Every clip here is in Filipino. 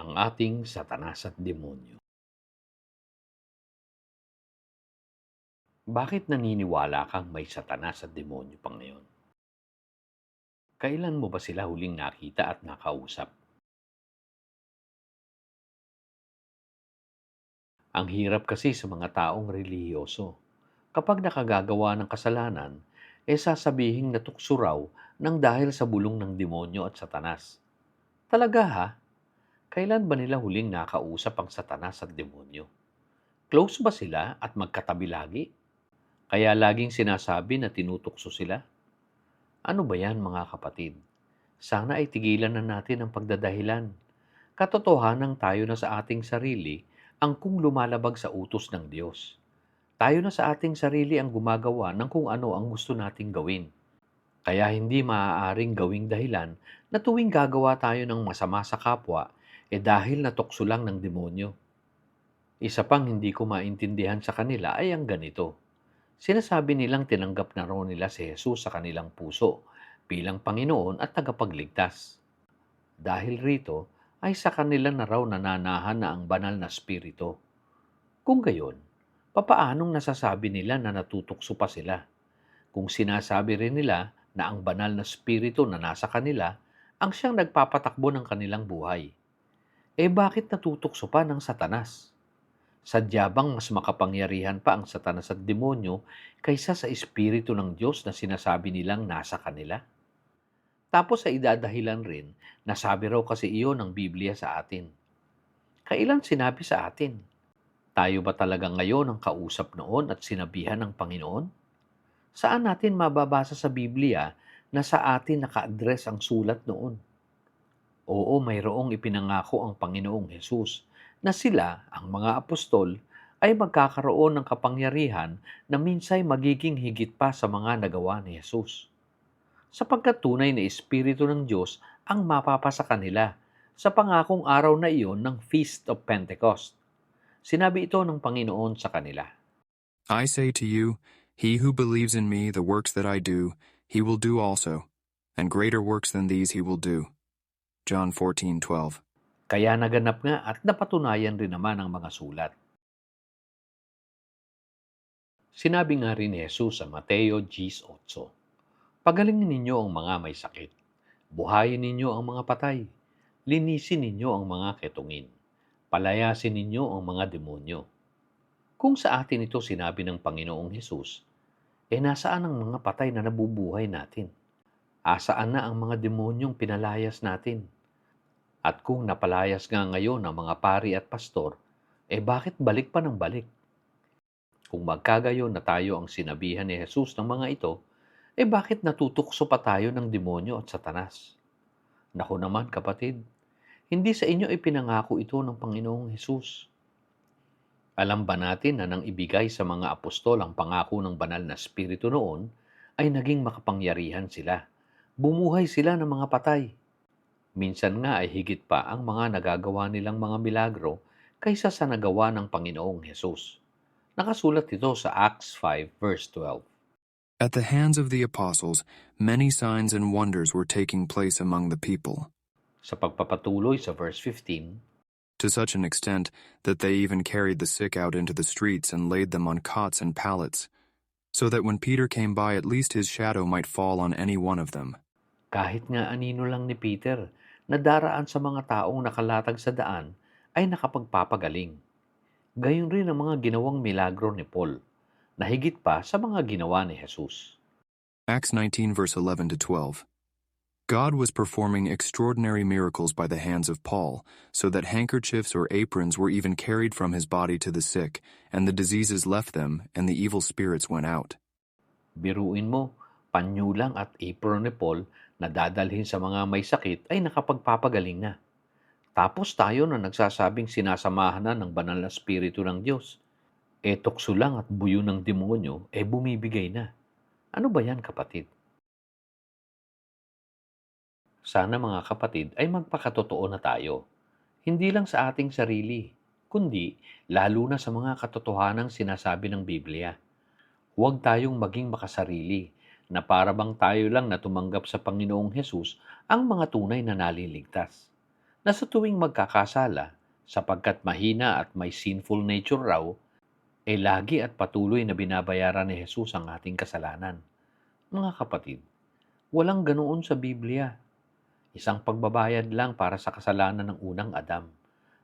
ang ating satanas at demonyo. Bakit naniniwala kang may satanas at demonyo pa ngayon? Kailan mo ba sila huling nakita at nakausap? Ang hirap kasi sa mga taong relihiyoso. Kapag nakagagawa ng kasalanan, eh sasabihing natukso raw ng dahil sa bulong ng demonyo at satanas. Talaga ha? Kailan ba nila huling nakausap ang satanas at demonyo? Close ba sila at magkatabi lagi? Kaya laging sinasabi na tinutukso sila? Ano ba yan mga kapatid? Sana ay tigilan na natin ang pagdadahilan. Katotohanan tayo na sa ating sarili ang kung lumalabag sa utos ng Diyos. Tayo na sa ating sarili ang gumagawa ng kung ano ang gusto nating gawin. Kaya hindi maaaring gawing dahilan na tuwing gagawa tayo ng masama sa kapwa, eh dahil natukso lang ng demonyo. Isa pang hindi ko maintindihan sa kanila ay ang ganito. Sinasabi nilang tinanggap na raw nila si Jesus sa kanilang puso bilang Panginoon at tagapagligtas. Dahil rito, ay sa kanila na raw nananahan na ang banal na spirito. Kung gayon, papaanong nasasabi nila na natutukso pa sila? Kung sinasabi rin nila na ang banal na spirito na nasa kanila ang siyang nagpapatakbo ng kanilang buhay. Eh bakit natutukso pa ng satanas? Sadya mas makapangyarihan pa ang satanas at demonyo kaysa sa espiritu ng Diyos na sinasabi nilang nasa kanila? Tapos sa idadahilan rin, nasabi raw kasi iyon ng Biblia sa atin. Kailan sinabi sa atin? Tayo ba talaga ngayon ang kausap noon at sinabihan ng Panginoon? Saan natin mababasa sa Biblia na sa atin naka-address ang sulat noon? Oo, mayroong ipinangako ang Panginoong Hesus na sila, ang mga apostol, ay magkakaroon ng kapangyarihan na minsay magiging higit pa sa mga nagawa ni Jesus sapagkat tunay na Espiritu ng Diyos ang mapapasa kanila sa pangakong araw na iyon ng Feast of Pentecost. Sinabi ito ng Panginoon sa kanila. I say to you, he who believes in me, the works that I do, he will do also, and greater works than these he will do. John 14:12. Kaya naganap nga at napatunayan rin naman ang mga sulat. Sinabi nga rin ni Jesus sa Mateo 10.8, Pagalingin ninyo ang mga may sakit. Buhayin ninyo ang mga patay. Linisin ninyo ang mga ketungin. Palayasin ninyo ang mga demonyo. Kung sa atin ito sinabi ng Panginoong Hesus, eh nasaan ang mga patay na nabubuhay natin? Asaan na ang mga demonyong pinalayas natin? At kung napalayas nga ngayon ang mga pari at pastor, eh bakit balik pa ng balik? Kung magkagayon na tayo ang sinabihan ni Jesus ng mga ito, eh bakit natutukso pa tayo ng demonyo at satanas? Naku naman kapatid, hindi sa inyo ipinangako ito ng Panginoong Hesus. Alam ba natin na nang ibigay sa mga apostol ang pangako ng banal na spirito noon, ay naging makapangyarihan sila. Bumuhay sila ng mga patay. Minsan nga ay higit pa ang mga nagagawa nilang mga milagro kaysa sa nagawa ng Panginoong Hesus. Nakasulat ito sa Acts 5 verse 12. At the hands of the apostles, many signs and wonders were taking place among the people, Sa pagpapatuloy sa verse 15, to such an extent that they even carried the sick out into the streets and laid them on cots and pallets, so that when Peter came by, at least his shadow might fall on any one of them. kahit nga anino lang ni Peter na daraan sa mga taong nakalatag sa daan ay nakapagpapagaling. Gayon rin ang mga ginawang milagro ni Paul na higit pa sa mga ginawa ni Jesus. Acts 19, verse 11 to 12. God was performing extraordinary miracles by the hands of Paul, so that handkerchiefs or aprons were even carried from his body to the sick, and the diseases left them, and the evil spirits went out. Biruin mo, panyulang at apron ni Paul na dadalhin sa mga may sakit ay nakapagpapagaling na. Tapos tayo na nagsasabing sinasamahan na ng banal na spirito ng Diyos. E tukso lang at buyo ng demonyo, e bumibigay na. Ano ba yan kapatid? Sana mga kapatid ay magpakatotoo na tayo. Hindi lang sa ating sarili, kundi lalo na sa mga katotohanang sinasabi ng Biblia. Huwag tayong maging makasarili na para bang tayo lang na tumanggap sa Panginoong Hesus ang mga tunay na naliligtas. na sa tuwing magkakasala, sapagkat mahina at may sinful nature raw, eh lagi at patuloy na binabayaran ni Jesus ang ating kasalanan. Mga kapatid, walang ganoon sa Biblia. Isang pagbabayad lang para sa kasalanan ng unang Adam.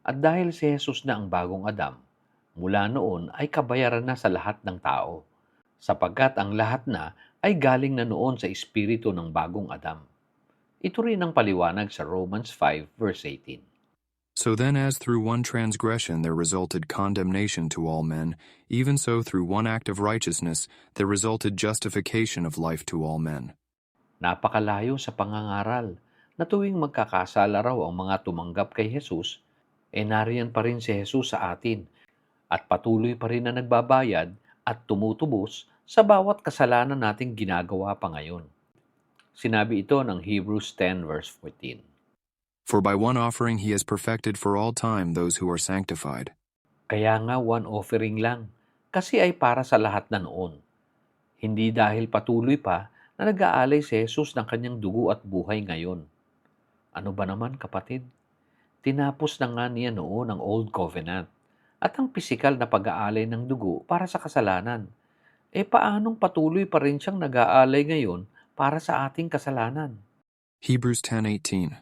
At dahil si Jesus na ang bagong Adam, mula noon ay kabayaran na sa lahat ng tao, sapagkat ang lahat na ay galing na noon sa espiritu ng bagong Adam. Ito rin ang paliwanag sa Romans 5 verse 18. So then, as through one transgression there resulted condemnation to all men, even so through one act of righteousness there resulted justification of life to all men. Napakalayo sa pangangaral na tuwing magkakasala raw ang mga tumanggap kay Jesus, e nariyan pa rin si Jesus sa atin at patuloy pa rin na nagbabayad at tumutubos sa bawat kasalanan nating ginagawa pa ngayon. Sinabi ito ng Hebrews 10 verse 14. For by one offering he has perfected for all time those who are sanctified. Kaya nga one offering lang, kasi ay para sa lahat na noon. Hindi dahil patuloy pa na nag-aalay si Jesus ng kanyang dugo at buhay ngayon. Ano ba naman kapatid? Tinapos na nga niya noon ang Old Covenant at ang pisikal na pag-aalay ng dugo para sa kasalanan. E paanong patuloy pa rin siyang nag-aalay ngayon para sa ating kasalanan? Hebrews 10:18.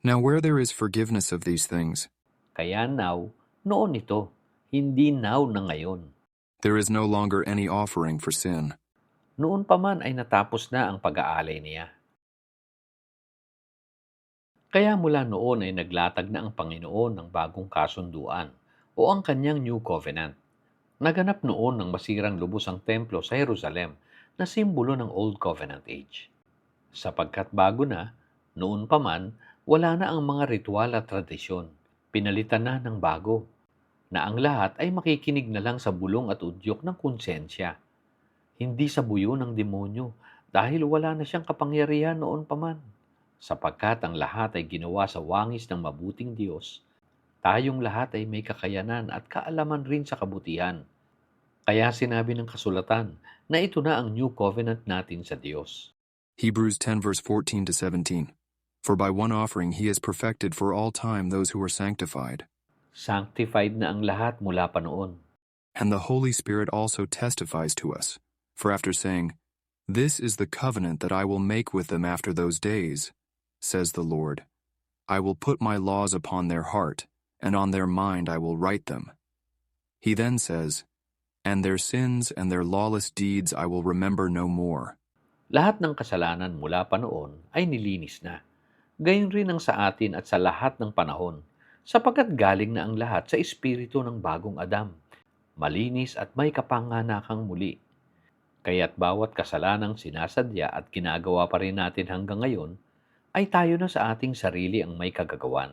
Now where there is forgiveness of these things, Kaya now, noon ito, hindi now na ngayon. there is no longer any offering for sin. Noon pa man ay natapos na ang pag-aalay niya. Kaya mula noon ay naglatag na ang Panginoon ng bagong kasunduan o ang kanyang New Covenant. Naganap noon ng masirang lubos ang templo sa Jerusalem na simbolo ng Old Covenant Age. Sapagkat bago na, noon pa man, wala na ang mga ritual at tradisyon. Pinalitan na ng bago, na ang lahat ay makikinig na lang sa bulong at udyok ng konsensya hindi sa buyo ng demonyo dahil wala na siyang kapangyarihan noon pa man. Sapagkat ang lahat ay ginawa sa wangis ng mabuting Diyos, tayong lahat ay may kakayanan at kaalaman rin sa kabutihan. Kaya sinabi ng kasulatan na ito na ang new covenant natin sa Diyos. Hebrews 10 verse 14 to 17. For by one offering he has perfected for all time those who are sanctified. Sanctified na ang lahat mula pa noon. And the Holy Spirit also testifies to us. For after saying, This is the covenant that I will make with them after those days, says the Lord, I will put my laws upon their heart, and on their mind I will write them. He then says, And their sins and their lawless deeds I will remember no more. Lahat ng kasalanan mula pa noon ay nilinis na. Gayon rin ang sa atin at sa lahat ng panahon, sapagkat galing na ang lahat sa espiritu ng bagong Adam, malinis at may kapanganakang muli. Kaya't bawat kasalanang sinasadya at ginagawa pa rin natin hanggang ngayon, ay tayo na sa ating sarili ang may kagagawan.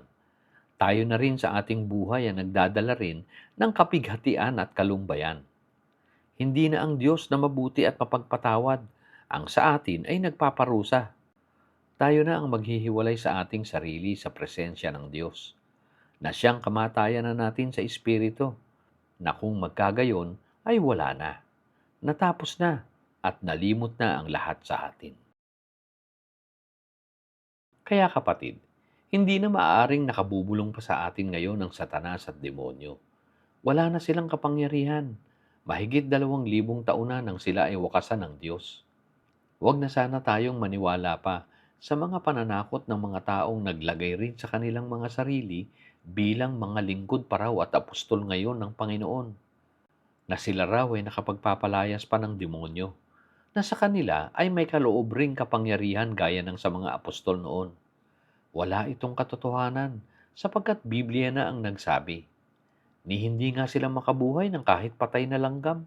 Tayo na rin sa ating buhay ang nagdadala rin ng kapighatian at kalumbayan. Hindi na ang Diyos na mabuti at mapagpatawad, ang sa atin ay nagpaparusa. Tayo na ang maghihiwalay sa ating sarili sa presensya ng Diyos, na siyang kamatayan na natin sa Espiritu, na kung magkagayon ay wala na. Natapos na at nalimot na ang lahat sa atin. Kaya kapatid, hindi na maaaring nakabubulong pa sa atin ngayon ang satanas at demonyo. Wala na silang kapangyarihan. Mahigit dalawang libong taon na nang sila ay wakasan ng Diyos. Huwag na sana tayong maniwala pa sa mga pananakot ng mga taong naglagay rin sa kanilang mga sarili bilang mga lingkod pa raw at apostol ngayon ng Panginoon. Na sila raw ay nakapagpapalayas pa ng demonyo. Na sa kanila ay may kaloob ring kapangyarihan gaya ng sa mga apostol noon. Wala itong katotohanan sapagkat Biblia na ang nagsabi. Ni hindi nga sila makabuhay ng kahit patay na langgam.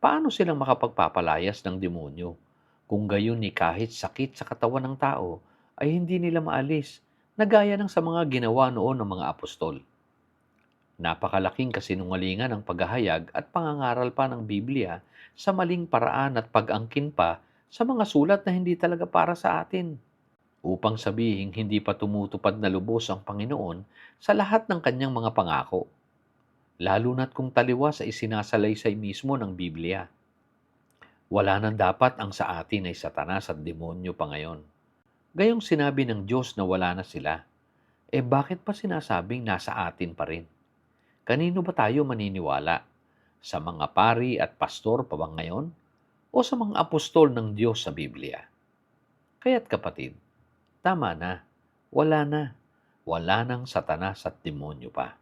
Paano silang makapagpapalayas ng demonyo? Kung gayon ni kahit sakit sa katawan ng tao ay hindi nila maalis na gaya ng sa mga ginawa noon ng mga apostol. Napakalaking kasinungalingan ang paghahayag at pangangaral pa ng Biblia sa maling paraan at pag-angkin pa sa mga sulat na hindi talaga para sa atin upang sabihing hindi pa tumutupad na lubos ang Panginoon sa lahat ng kanyang mga pangako, lalo na't kung taliwa sa isinasalaysay mismo ng Biblia. Wala nang dapat ang sa atin ay satanas at demonyo pa ngayon. Gayong sinabi ng Diyos na wala na sila, eh bakit pa sinasabing nasa atin pa rin? Kanino ba tayo maniniwala? Sa mga pari at pastor pa ba ngayon? o sa mga apostol ng Diyos sa Biblia. Kaya't kapatid, Tama na. Wala na. Wala nang satanas at demonyo pa.